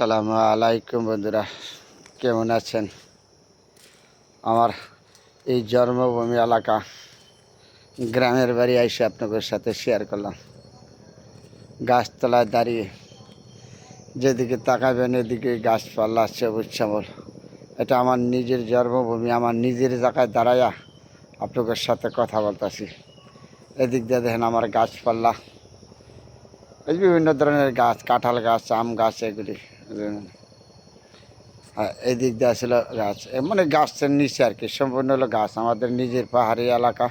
সালামু আলাইকুম বন্ধুরা, কেমন আছেন? আমার এই জন্মভূমি এলাকা, গ্রামের বাড়ি এসে আপনাদের সাথে শেয়ার করলাম। গাছতলায় দাঁড়িয়ে যেদিকে তাকাবেন এদিকে গাছপালা, সবুজ শ্যামল। এটা আমার নিজের জন্মভূমি, আমার নিজের জায়গায় দাঁড়াইয়া আপনাদের সাথে কথা বলতেছি। এদিক দিয়ে দেখেন আমার গাছপালা বিভিন্ন ধরনের গাছ, কাঁঠাল গাছ, আম গাছ, এগুলি। এই দিক দিয়ে ছিল গাছ মানে গাছের নিচে আর কি, সম্পূর্ণ হলো গাছ। আমাদের নিজের পাহাড়ি এলাকা,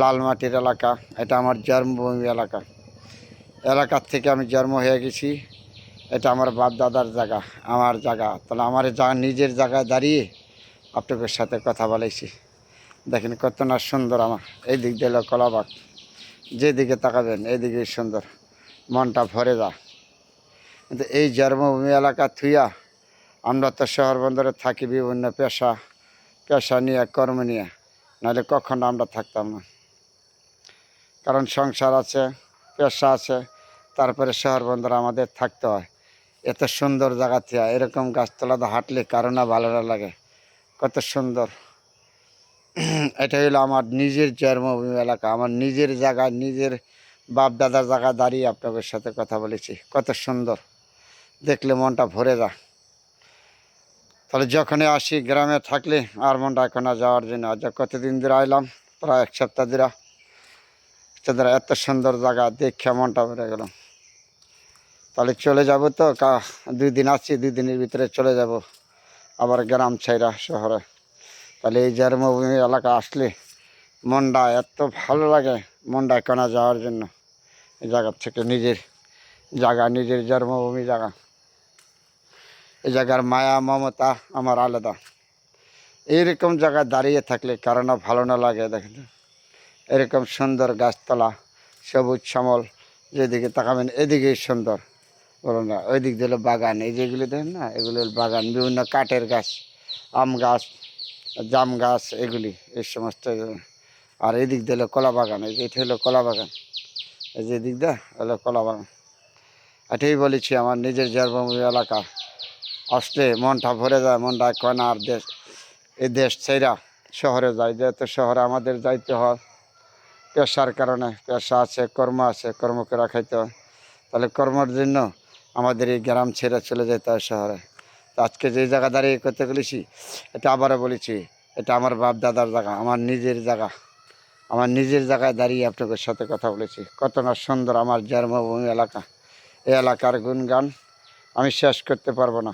লাল মাটির এলাকা, এটা আমার জন্মভূমি এলাকা। এলাকার থেকে আমি জন্ম হয়ে গেছি, এটা আমার বাপ দাদার জায়গা, আমার জায়গা। তাহলে আমার নিজের জায়গায় দাঁড়িয়ে আপনাদের সাথে কথা বলেছি। দেখেন কত না সুন্দর আমার এই দিক দিয়ে কলাবাগ। যেদিকে তাকাবেন এইদিকে সুন্দর, মনটা ভরে যা কিন্তু এই জন্মভূমি এলাকা থুইয়া আমরা তো শহর বন্দরে থাকি বিভিন্ন পেশা পেশা নিয়ে, কর্ম নিয়ে। নাহলে কখনো আমরা থাকতাম না। কারণ সংসার আছে, পেশা আছে, তারপরে শহর বন্দর আমাদের থাকতে হয়। এত সুন্দর জায়গা থিয়া, এরকম গাছতলাতে হাঁটলে কারও না ভালো লাগে। কত সুন্দর। এটা হলো আমার নিজের জন্মভূমি এলাকা। আমার নিজের জায়গায়, নিজের বাপ দাদার জায়গায় দাঁড়িয়ে আপনাদের সাথে কথা বলেছি। কত সুন্দর। দেখলে মনটা ভরে যা তাহলে যখনই আসি গ্রামে থাকলে আর মনটা এখন যাওয়ার জন্য আজ কতদিন ধরে আইলাম? প্রায় এক সপ্তাহ ধরে। ধরে, এত সুন্দর জায়গা, দেখে মনটা ভরে গেলাম তাহলে চলে যাব তো, কা, দুই দিন আছি, দুই দিনের ভিতরে চলে যাব আবার গ্রাম ছাইরা শহরে। তাহলে এই জন্মভূমি এলাকা আসলে মনটা এত ভালো লাগে, মনটা কেনা যাওয়ার জন্য। এই জায়গার থেকে নিজের জায়গা, নিজের জন্মভূমি জায়গা। এই জায়গার মায়া, মমতা আমার আলাদা। এইরকম জায়গায় দাঁড়িয়ে থাকলে কারও না ভালো না লাগে, দেখেন এরকম সুন্দর গাছতলা, সবুজ শ্যামল, যেদিকে তাকাবেন এদিকেই সুন্দর। বলুন না ওই দিক দিল বাগান। এই যেগুলি দেখেন না, এগুলো বাগান, বিভিন্ন কাঠের গাছ, আম গাছ, জাম গাছ, এগুলি, এই সমস্ত। আর এদিক দিক দিল কলা বাগান এটা হলো কলা বাগান। এই যে দিক দা হলো কলা বাগান। এটাই বলেছি, আমার নিজের জন্মভূমি এলাকা। আসলে মনটা ভরে যায়, মনটা কয় না, আর দেশ, এই দেশ ছেড়া শহরে যায়। যেহেতু শহরে আমাদের যাইতে হয়, পেশার কারণে, পেশা আছে, কর্ম আছে কর্ম করে খাইতে হয়। তাহলে কর্মের জন্য আমাদের এই গ্রাম ছেড়ে চলে যেতে হয় শহরে। আজকে যে জায়গা দাঁড়িয়ে করতে গেলেছি এটা আবারও বলেছি, এটা আমার বাপ দাদার জায়গা, আমার নিজের জায়গা। আমার নিজের জায়গায় দাঁড়িয়ে আপনাদের সাথে কথা বলেছি। কত না সুন্দর আমার জন্মভূমি এলাকা। এই এলাকার গুণগান আমি শেষ করতে পারব না।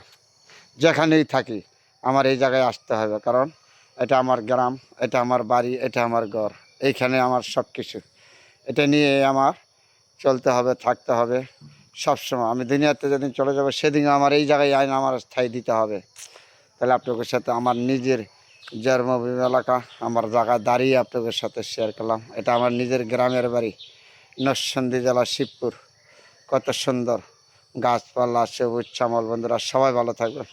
যেখানেই থাকি, আমার এই জায়গায় আসতে হবে। কারণ এটা আমার গ্রাম, এটা আমার বাড়ি, এটা আমার ঘর, এইখানে আমার সব কিছু এটা নিয়ে আমার চলতে হবে, থাকতে হবে সবসময়। আমি দুনিয়াতে যেদিন চলে যাব, সেদিন আমার এই জায়গায় আইন আমার স্থায়ী দিতে হবে। তাহলে আপনাদের সাথে আমার নিজের জন্মভূমি এলাকা, আমার জায়গায় দাঁড়িয়ে আপনাদের সাথে শেয়ার করলাম। এটা আমার নিজের গ্রামের বাড়ি, নরসিংদী জেলা শিবপুর। কত সুন্দর গাছপালা, সবুজ শ্যামল, বন্ধুরা সবাই ভালো থাকবে